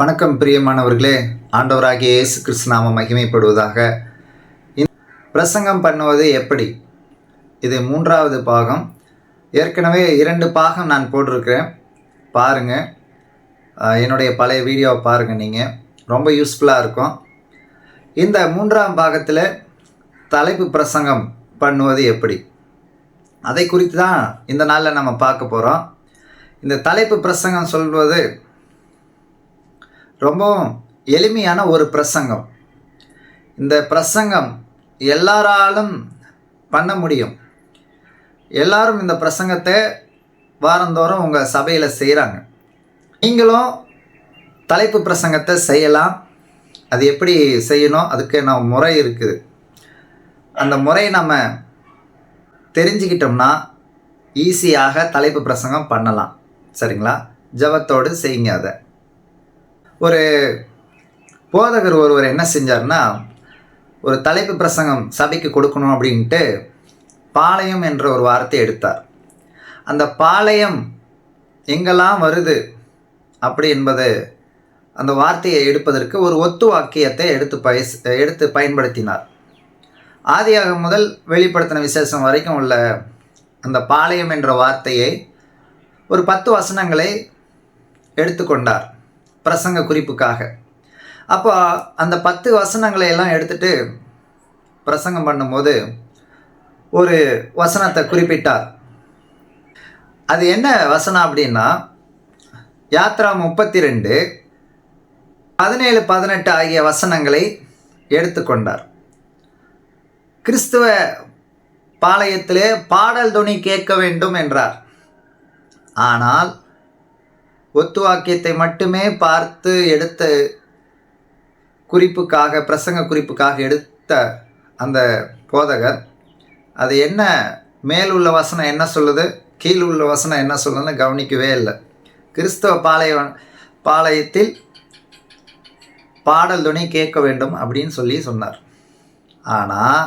வணக்கம் பிரியமானவர்களே ஆண்டவராகிய இயேசு கிறிஸ்துநாம மகிமைப்படுவதாக. இந்த பிரசங்கம் பண்ணுவது எப்படி? இது மூன்றாவது பாகம். ஏற்கனவே இரண்டு பாகம் நான் போட்டிருக்கிறேன். பாருங்கள் என்னுடைய பழைய வீடியோவை பாருங்கள் நீங்கள் ரொம்ப யூஸ்ஃபுல்லாக இருக்கும். இந்த மூன்றாம் பாகத்தில் தலைப்பு பிரசங்கம் பண்ணுவது எப்படி? அதை குறித்து தான் இந்த நாளில் நம்ம பார்க்க போகிறோம் இந்த தலைப்பு பிரசங்கம் சொல்வது ரொம்பவும் எளிமையான ஒரு பிரசங்கம். இந்த பிரசங்கம் எல்லாராலும் பண்ண முடியும். எல்லாரும் இந்த பிரசங்கத்தை வாரந்தோறும் உங்கள் சபையில் செய்கிறாங்க நீங்களும் தலைப்பு பிரசங்கத்தை செய்யலாம். அது எப்படி செய்யணும்? அதுக்கு நான் முறை இருக்குது? அந்த முறையை நம்ம தெரிஞ்சுக்கிட்டோம்னா ஈஸியாக தலைப்பு பிரசங்கம் பண்ணலாம். சரிங்களா? ஜபத்தோடு செய்யுங்க அதை. ஒரு போதகர் ஒருவர் என்ன செஞ்சார்னா ஒரு தலைப்பு பிரசங்கம் சபைக்கு கொடுக்கணும் அப்படின்ட்டு பாளையம் என்ற ஒரு வார்த்தை எடுத்தார். அந்த பாளையம் எங்கெல்லாம் வருது அப்படி என்பது அந்த வார்த்தையை எடுப்பதற்கு ஒரு ஒத்து வாக்கியத்தை எடுத்து பயஸ் எடுத்து பயன்படுத்தினார். ஆதியாக முதல் வெளிப்படுத்தின விசேஷம் வரைக்கும் உள்ள அந்த பாளையம் என்ற வார்த்தையை ஒரு பத்து வசனங்களை எடுத்துக்கொண்டார். பிரசங்க குறிப்புக்காக. அப்போ அந்த பத்து வசனங்களை எல்லாம் எடுத்துட்டு பிரசங்கம் பண்ணும்போது ஒரு வசனத்தை குறிப்பிட்டார். அது என்ன வசனம் அப்படின்னா யாத்ரா முப்பத்தி ரெண்டு பதினேழு பதினெட்டு ஆகிய வசனங்களை எடுத்துக்கொண்டார். கிறிஸ்துவ பாளையத்திலே பாடல் துணி கேட்க வேண்டும் என்றார். ஆனால் ஒத்து வாக்கியத்தை மட்டுமே பார்த்து எடுத்த குறிப்புக்காக பிரசங்க குறிப்புக்காக எடுத்த அந்த போதகர் அது என்ன மேல் உள்ள வசனம் என்ன சொல்லுது கீழ் உள்ள வசனம் என்ன சொல்லுதுன்னு கவனிக்கவே இல்லை. கிறிஸ்தவ பாளைய பாளையத்தில் பாடல் துணை கேட்க வேண்டும் அப்படின்னு சொல்லி சொன்னார். ஆனால்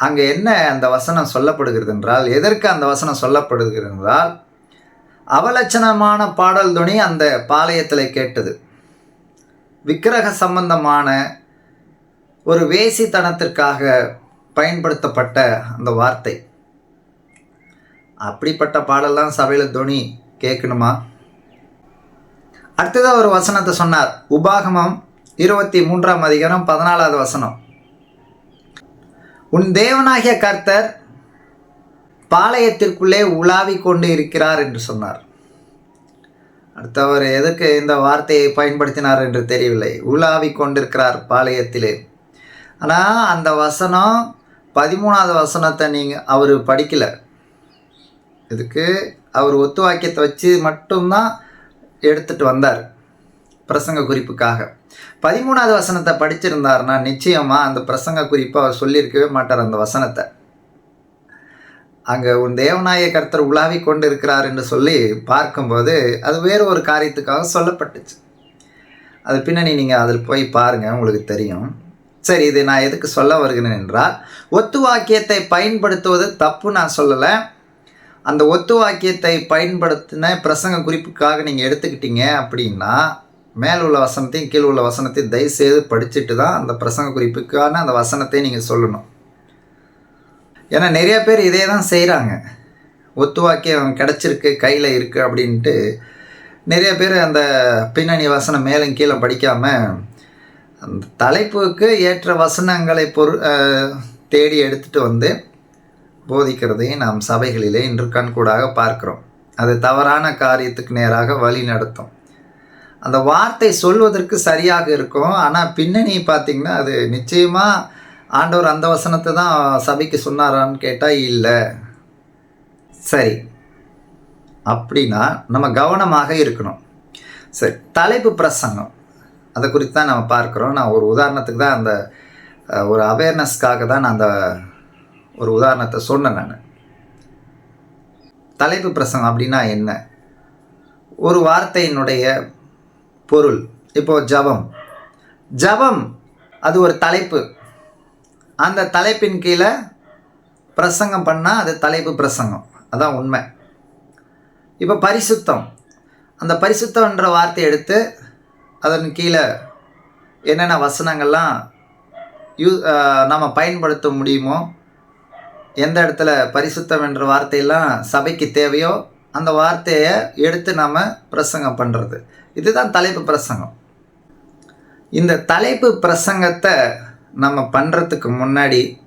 அங்கே என்ன அந்த வசனம் சொல்லப்படுகிறது என்றால் எதற்கு அந்த வசனம் சொல்லப்படுகிறது என்றால் அவலட்சணமான பாடல் துணி அந்த பாளையத்தில் கேட்டது. விக்கிரக சம்பந்தமான ஒரு வேசித்தனத்திற்காக பயன்படுத்தப்பட்ட அந்த வார்த்தை. அப்படிப்பட்ட பாடல்லாம் சபையில் துணி கேட்கணுமா? அடுத்ததாக ஒரு வசனத்தை சொன்னார். உபாகமம் இருபத்தி மூன்றாம் அதிகாரம் பதினாலாவது வசனம். உன் தேவனாகிய கர்த்தர் பாளையத்திற்குள்ளே உலாவி கொண்டு இருக்கிறார் என்று சொன்னார். அடுத்தவர் எதற்கு இந்த வார்த்தையை பயன்படுத்தினார் என்று தெரியவில்லை. உலாவி கொண்டிருக்கிறார் பாளையத்திலே. ஆனால் அந்த வசனம் பதிமூணாவது வசனத்தை நீங்கள் அவர் படிக்கலை. இதுக்கு அவர் ஒத்து வாக்கியத்தை வச்சு மட்டும்தான் எடுத்துகிட்டு வந்தார் பிரசங்க குறிப்புக்காக. பதிமூணாவது வசனத்தை படிச்சிருந்தாருன்னா நிச்சயமாக அந்த பிரசங்க குறிப்பை அவர் சொல்லியிருக்கவே மாட்டார் அந்த வசனத்தை. அங்கே உன் தேவநாய கர்த்தர் உலாவி கொண்டு இருக்கிறார் என்று சொல்லி பார்க்கும்போது அது வேறு ஒரு காரியத்துக்காக சொல்லப்பட்டுச்சு. அது பின்னணி நீங்கள் அதில் போய் பாருங்கள் உங்களுக்கு தெரியும். சரி இது நான் எதுக்கு சொல்ல வருகிறேன் என்றால் ஒத்து வாக்கியத்தை பயன்படுத்துவது தப்பு நான் சொல்லலை. அந்த ஒத்து வாக்கியத்தை பயன்படுத்தின பிரசங்க குறிப்புக்காக நீங்கள் எடுத்துக்கிட்டீங்க அப்படின்னா மேல் உள்ள வசனத்தையும் கீழ் உள்ள வசனத்தையும் தயவுசெய்து படிச்சுட்டு தான் அந்த பிரசங்க குறிப்புக்கான அந்த வசனத்தை நீங்கள் சொல்லணும். ஏன்னா நிறைய பேர் இதே தான் செய்கிறாங்க ஒத்துவாக்கியம் கிடச்சிருக்கு கையில் இருக்குது அப்படின்ட்டு நிறைய பேர் அந்த பின்னணி வசனம் மேலும் கீழே படிக்காமல் அந்த தலைப்புக்கு ஏற்ற வசனங்களை பொரு தேடி எடுத்துகிட்டு வந்து போதிக்கிறதையும் நாம் சபைகளிலே இன்று கண்கூடாக பார்க்குறோம். அது தவறான காரியத்துக்கு நேராக வழி நடத்தும். அந்த வார்த்தை சொல்வதற்கு சரியாக இருக்கும். ஆனால் பின்னணி பார்த்திங்கன்னா அது நிச்சயமாக ஆண்டவர் அந்த வசனத்தை தான் சபைக்கு சொன்னாரான்னு கேட்டால் இல்லை. சரி. அப்படின்னா நம்ம கவனமாக இருக்கணும். சரி தலைப்பு பிரசங்கம். அதை குறித்து தான் நம்ம பார்க்குறோம். நான் ஒரு உதாரணத்துக்கு தான் அந்த ஒரு அவேர்னஸ்க்காக தான் நான் அந்த ஒரு உதாரணத்தை சொன்னேன் நான். தலைப்பு பிரசங்கம் அப்படின்னா என்ன? ஒரு வார்த்தையினுடைய பொருள். இப்போது ஜபம். ஜபம் அது ஒரு தலைப்பு. அந்த தலைப்பின் கீழே பிரசங்கம் பண்ணால் அது தலைப்பு பிரசங்கம். அதான் உண்மை. இப்போ பரிசுத்தம். அந்த பரிசுத்தம்ன்ற வார்த்தையை எடுத்து அதன் கீழே என்னென்ன வசனங்கள்லாம் யூ நம்ம பயன்படுத்த முடியுமோ எந்த இடத்துல பரிசுத்தம் என்ற வார்த்தையெல்லாம் சபைக்கு தேவையோ அந்த வார்த்தையை எடுத்து நாம் பிரசங்கம் பண்ணுறது இதுதான் தலைப்பு பிரசங்கம். இந்த தலைப்பு பிரசங்கத்தை நம்ம பண்ணுறதுக்கு முன்னாடி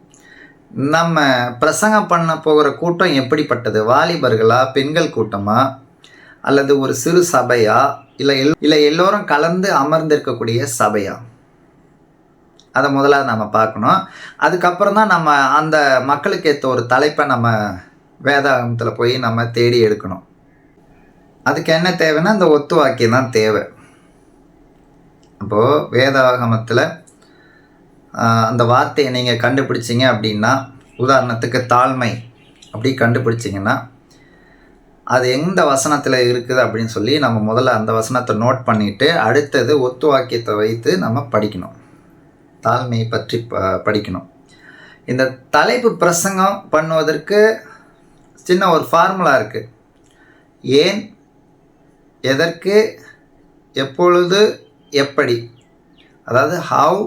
நம்ம பிரசங்கம் பண்ண போகிற கூட்டம் எப்படிப்பட்டது? வாலிபர்களா பெண்கள் கூட்டமா? அல்லது ஒரு சிறு சபையா? இல்லை எல் இல்லை எல்லோரும் கலந்து அமர்ந்திருக்கக்கூடிய சபையா? அதை முதலாவது நம்ம பார்க்கணும். அதுக்கப்புறம் தான் நம்ம அந்த மக்களுக்கு ஏற்ற ஒரு தலைப்பை நம்ம வேதாகமத்தில் போய் நம்ம தேடி எடுக்கணும். அதுக்கு என்ன தேவைன்னா அந்த ஒத்து வாக்கியம் தான் தேவை. அப்போது வேதாகமத்தில் அந்த வார்த்தையை நீங்கள் கண்டுபிடிச்சிங்க அப்படின்னா உதாரணத்துக்கு தாழ்மை அப்படி கண்டுபிடிச்சிங்கன்னா அது எந்த வசனத்தில் இருக்குது அப்படின்னு சொல்லி நம்ம முதல்ல அந்த வசனத்தை நோட் பண்ணிவிட்டு அடுத்தது ஒத்து வாக்கியத்தை வைத்து நம்ம படிக்கணும். தாழ்மையை பற்றி ப படிக்கணும். இந்த தலைப்பு பிரசங்கம் பண்ணுவதற்கு சின்ன ஒரு ஃபார்முலா இருக்குது ஏன் எதற்கு எப்பொழுது எப்படி? அதாவது how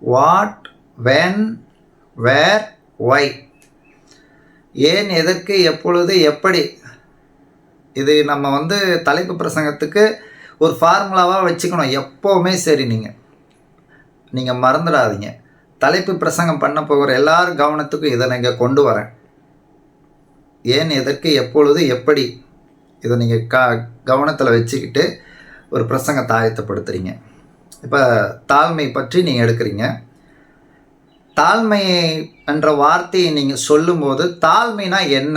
what when where why ஏன் எதற்கு எப்பொழுது எப்படி? இது நம்ம வந்து தலைப்பு பிரசங்கத்துக்கு ஒரு ஃபார்முலாவாக வச்சுக்கணும். எப்போவுமே சரி நீங்கள் நீங்கள் மறந்துடாதீங்க. தலைப்பு பிரசங்கம் பண்ண போகிற எல்லார் கவனத்துக்கும் இதை நீங்கள் கொண்டு வரேன். ஏன் எதற்கு எப்பொழுது எப்படி? இதை நீங்கள் க கவனத்தில் வச்சுக்கிட்டு ஒரு பிரசங்கத்தை ஆயத்தப்படுத்துகிறீங்க இப்போ தாழ்மை பற்றி நீங்கள் எடுக்கிறீங்க. தாழ்மை என்ற வார்த்தையை நீங்கள் சொல்லும்போது தாழ்மைனா என்ன?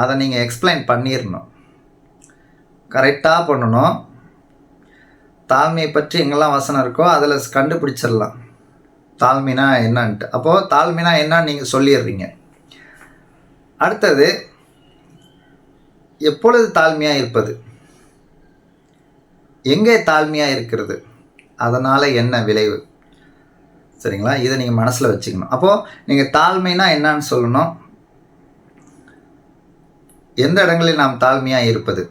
அதை நீங்கள் எக்ஸ்பிளைன் பண்ணிடணும் கரெக்டாக பண்ணணும். தாழ்மையை பற்றி எங்கெல்லாம் வசனம் இருக்கோ அதில் கண்டுபிடிச்சிடலாம் தாழ்மைனா என்னன்ட்டு. அப்போது தாழ்மைனா என்னன்னு நீங்கள் சொல்லிடுறீங்க அடுத்தது எப்பொழுது தாழ்மையாக இருப்பது? எங்கே தாழ்மையாக இருக்கிறது? அதனால் என்ன விளைவு? சரிங்களா? இதை நீங்கள் மனசில் வச்சுக்கணும். அப்போது நீங்கள் தாழ்மைனா என்னன்னு சொல்லணும். எந்த இடங்களில் நாம் தாழ்மையாக இருப்பது?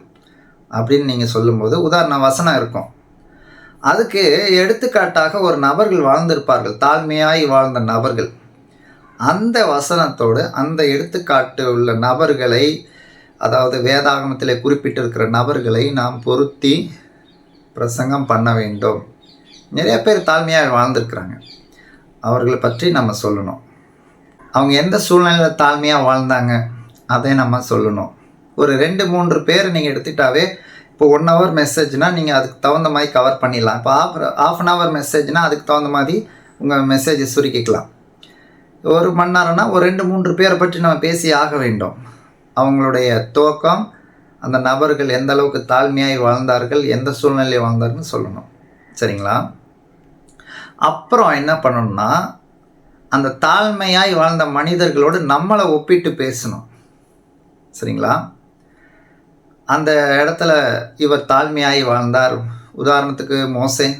அப்படின்னு நீங்கள் சொல்லும்போது உதாரண வசனம் இருக்கும். அதுக்கு எடுத்துக்காட்டாக ஒரு நபர்கள் வாழ்ந்திருப்பார்கள். தாழ்மையாய் வாழ்ந்த நபர்கள். அந்த வசனத்தோடு அந்த எடுத்துக்காட்டு உள்ள நபர்களை அதாவது வேதாகமத்தில் குறிப்பிட்டிருக்கிற நபர்களை நாம் பொருத்தி பிரசங்கம் பண்ண வேண்டும். நிறைய பேர் தாழ்மையாக வாழ்ந்துருக்குறாங்க. அவர்களை பற்றி நம்ம சொல்லணும். அவங்க எந்த சூழ்நிலையில் தாழ்மையாக வாழ்ந்தாங்க அதை நம்ம சொல்லணும். ஒரு ரெண்டு மூன்று பேர் நீங்கள் எடுத்துட்டாவே இப்போ ஒன் ஹவர் மெசேஜ்னால் நீங்கள் அதுக்கு தகுந்த மாதிரி கவர் பண்ணிடலாம். இப்போ ஆஃப் ஆஃப் அன் ஹவர் மெசேஜ்னால் அதுக்கு தகுந்த மாதிரி உங்கள் மெசேஜை சுருக்கிக்கலாம். ஒரு மணி நேரம்னா ஒரு ரெண்டு மூன்று பேரை பற்றி நம்ம பேசி ஆக வேண்டும். அவங்களுடைய துவக்கம் அந்த நபர்கள் எந்த அளவுக்கு தாழ்மையாய் வாழ்ந்தார்கள் எந்த சூழ்நிலையை வாழ்ந்தார்கள்னு சொல்லணும். சரிங்களா? அப்புறம் என்ன பண்ணணும்னா அந்த தாழ்மையாய் வாழ்ந்த மனிதர்களோடு நம்மளை ஒப்பிட்டு பேசணும். சரிங்களா? அந்த இடத்துல இவர் தாழ்மையாய் வாழ்ந்தார். உதாரணத்துக்கு மோசே.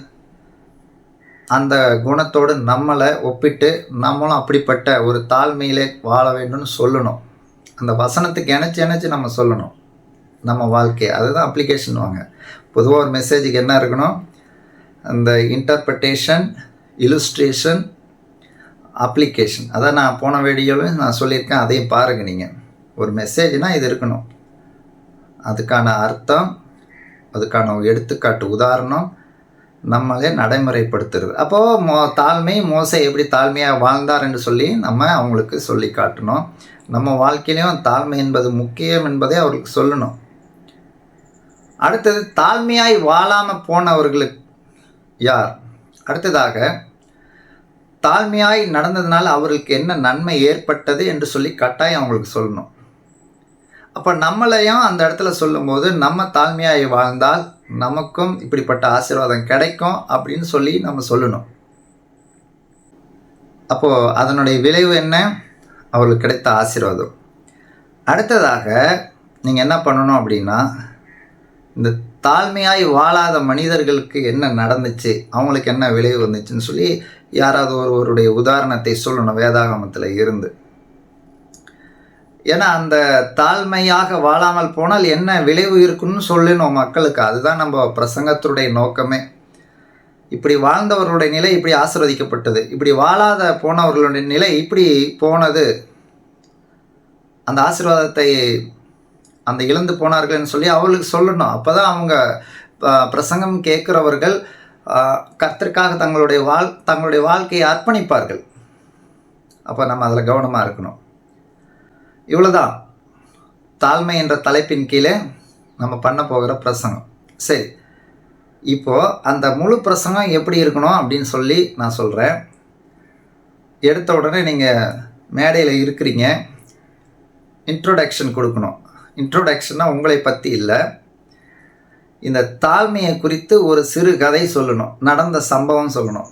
அந்த குணத்தோடு நம்மளை ஒப்பிட்டு நம்மளும் அப்படிப்பட்ட ஒரு தாழ்மையிலே வாழ வேண்டும்னு சொல்லணும். அந்த வசனத்துக்கு இணைச்சி இணைச்சி நம்ம சொல்லணும். நம்ம வாழ்க்கை அதுதான் அப்ளிகேஷன் வாங்க. பொதுவாக ஒரு மெசேஜுக்கு என்ன இருக்கணும்? அந்த இன்டர்பிரட்டேஷன் இலுஸ்ட்ரேஷன் அப்ளிகேஷன் அதான் நான் போன வீடியோவில் நான் சொல்லியிருக்கேன். அதையும் பாருங்கள் நீங்கள் ஒரு மெசேஜ்னால் இது இருக்கணும். அதுக்கான அர்த்தம் அதுக்கான எடுத்துக்காட்டு உதாரணம் நம்மளே நடைமுறைப்படுத்துறது. அப்போது மோ தாழ்மை மோசை எப்படி தாழ்மையாக வாழ்ந்தார் என்று சொல்லி நம்ம அவங்களுக்கு சொல்லி காட்டணும். நம்ம வாழ்க்கையிலையும் தாழ்மை என்பது முக்கியம் என்பதை அவர்களுக்கு சொல்லணும். அடுத்தது தாழ்மையாய் வாழாமல் போனவர்களுக்கு யார்? அடுத்ததாக தாழ்மையாய் நடந்ததுனால அவர்களுக்கு என்ன நன்மை ஏற்பட்டது என்று சொல்லி கட்டாயம் அவங்களுக்கு சொல்லணும். அப்போ நம்மளையும் அந்த இடத்துல சொல்லும்போது நம்ம தாழ்மையாய் வாழ்ந்தால் நமக்கும் இப்படிப்பட்ட ஆசீர்வாதம் கிடைக்கும் அப்படின்னு சொல்லி நம்ம சொல்லணும். அப்போது அதனுடைய விளைவு என்ன? அவர்களுக்கு கிடைத்த ஆசீர்வாதம். அடுத்ததாக நீங்கள் என்ன பண்ணணும் அப்படின்னா இந்த தாழ்மையாய் வாழாத மனிதர்களுக்கு என்ன நடந்துச்சு? அவங்களுக்கு என்ன விளைவு வந்துச்சுன்னு சொல்லி யாராவது ஒருவருடைய உதாரணத்தை சொல்லணும் வேதாகமத்தில் இருந்து. ஏன்னா அந்த தாழ்மையாக வாழாமல் போனால் என்ன விளைவு இருக்குன்னு சொல்லணும் மக்களுக்கு. அதுதான் நம்ம பிரசங்கத்துடைய நோக்கமே. இப்படி வாழ்ந்தவர்களுடைய நிலை இப்படி ஆசிர்வதிக்கப்பட்டது. இப்படி வாழாத போனவர்களுடைய நிலை இப்படி போனது. அந்த ஆசீர்வாதத்தை அந்த இழந்து போனார்கள்னு சொல்லி அவளுக்கு சொல்லணும். அப்போ தான் அவங்க பிரசங்கம் கேட்குறவர்கள் கர்த்தருக்காக தங்களுடைய வாழ் தங்களுடைய வாழ்க்கையை அர்ப்பணிப்பார்கள். அப்போ நம்ம அதில் கவனமாக இருக்கணும். இவ்வளோதான் தாழ்மை என்ற தலைப்பின் கீழே நம்ம பண்ண போகிற பிரசங்கம். சரி. இப்போது அந்த முழு பிரசங்கம் எப்படி இருக்கணும் அப்படின்னு சொல்லி நான் சொல்கிறேன் எடுத்த உடனே நீங்கள் மேடையில் இருக்கிறீங்க. இன்ட்ரோடக்ஷன் கொடுக்கணும். இன்ட்ரோடக்ஷன்னா உங்களை பற்றி இல்லை. இந்த தாழ்மையை குறித்து ஒரு சிறு கதை சொல்லணும். நடந்த சம்பவம் சொல்லணும்.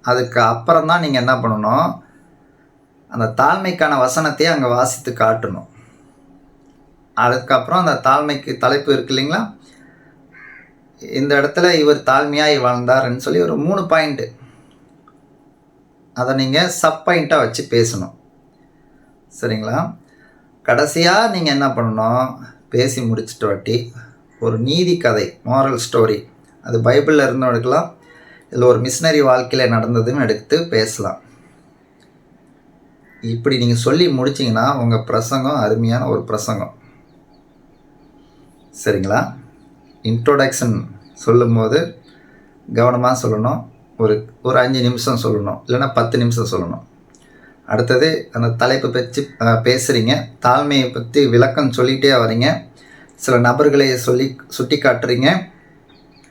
அதுக்கு அப்புறம் தான் நீங்கள் என்ன பண்ணணும்? அந்த தாழ்மைக்கான வசனத்தையே அங்கே வாசித்து காட்டணும். அதுக்கப்புறம் அந்த தாழ்மைக்கு தலைப்பு இருக்கு இல்லைங்களா? இந்த இடத்துல இவர் தாழ்மையாய் வாழ்ந்தாருன்னு சொல்லி ஒரு மூணு பாயிண்ட்டு அதை நீங்கள் சப் பாயிண்ட்டாக வச்சு பேசணும். சரிங்களா? கடைசியாக நீங்கள் என்ன பண்ணணும்? பேசி முடிச்சிட்டு வாட்டி ஒரு நீதி கதை மாரல் ஸ்டோரி அது பைபிளில் இருந்தும் எடுக்கலாம். இதில் ஒரு மிஷினரி வாழ்க்கையில் நடந்ததுன்னு எடுத்து பேசலாம். இப்படி நீங்கள் சொல்லி முடிச்சிங்கன்னா உங்கள் பிரசங்கம் அருமையான ஒரு பிரசங்கம். சரிங்களா? இன்ட்ரோடக்ஷன் சொல்லும்போது கவனமாக சொல்லணும். ஒரு ஒரு அஞ்சு நிமிஷம் சொல்லணும். இல்லைன்னா பத்து நிமிஷம் சொல்லணும். அடுத்தது அந்த தலைப்பை பற்றி பேசுகிறீங்க தாழ்மையை பற்றி விளக்கம் சொல்லிகிட்டே வரீங்க சில நபர்களை சொல்லி சுட்டி காட்டுறீங்க.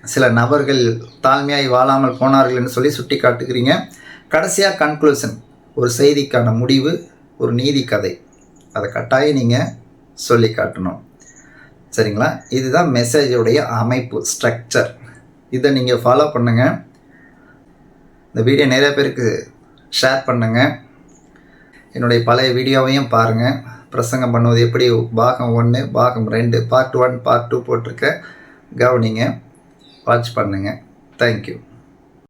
சில நபர்கள் தாழ்மையாய் வாழாமல் போனார்கள்னு சொல்லி சுட்டி காட்டுக்கிறீங்க கடைசியாக கன்க்ளூஷன் ஒரு செய்திக்கான முடிவு ஒரு நீதி கதை. அதை கட்டாயம் நீங்கள் சொல்லி காட்டணும். சரிங்களா? இதுதான் மெசேஜுடைய அமைப்பு ஸ்ட்ரக்சர் இதை நீங்கள் ஃபாலோ பண்ணுங்கள் இந்த வீடியோ நிறைய பேருக்கு ஷேர் பண்ணுங்கள் என்னுடைய பழைய வீடியோவையும் பாருங்கள் பிரசங்கம் பண்ணுவது எப்படி? பாகம் ஒன்று பாகம் ரெண்டு பார்ட் ஒன் பார்ட் டூ போட்டிருக்க. கவனிங்க. வாட்ச் பண்ணுங்கள் தேங்க்யூ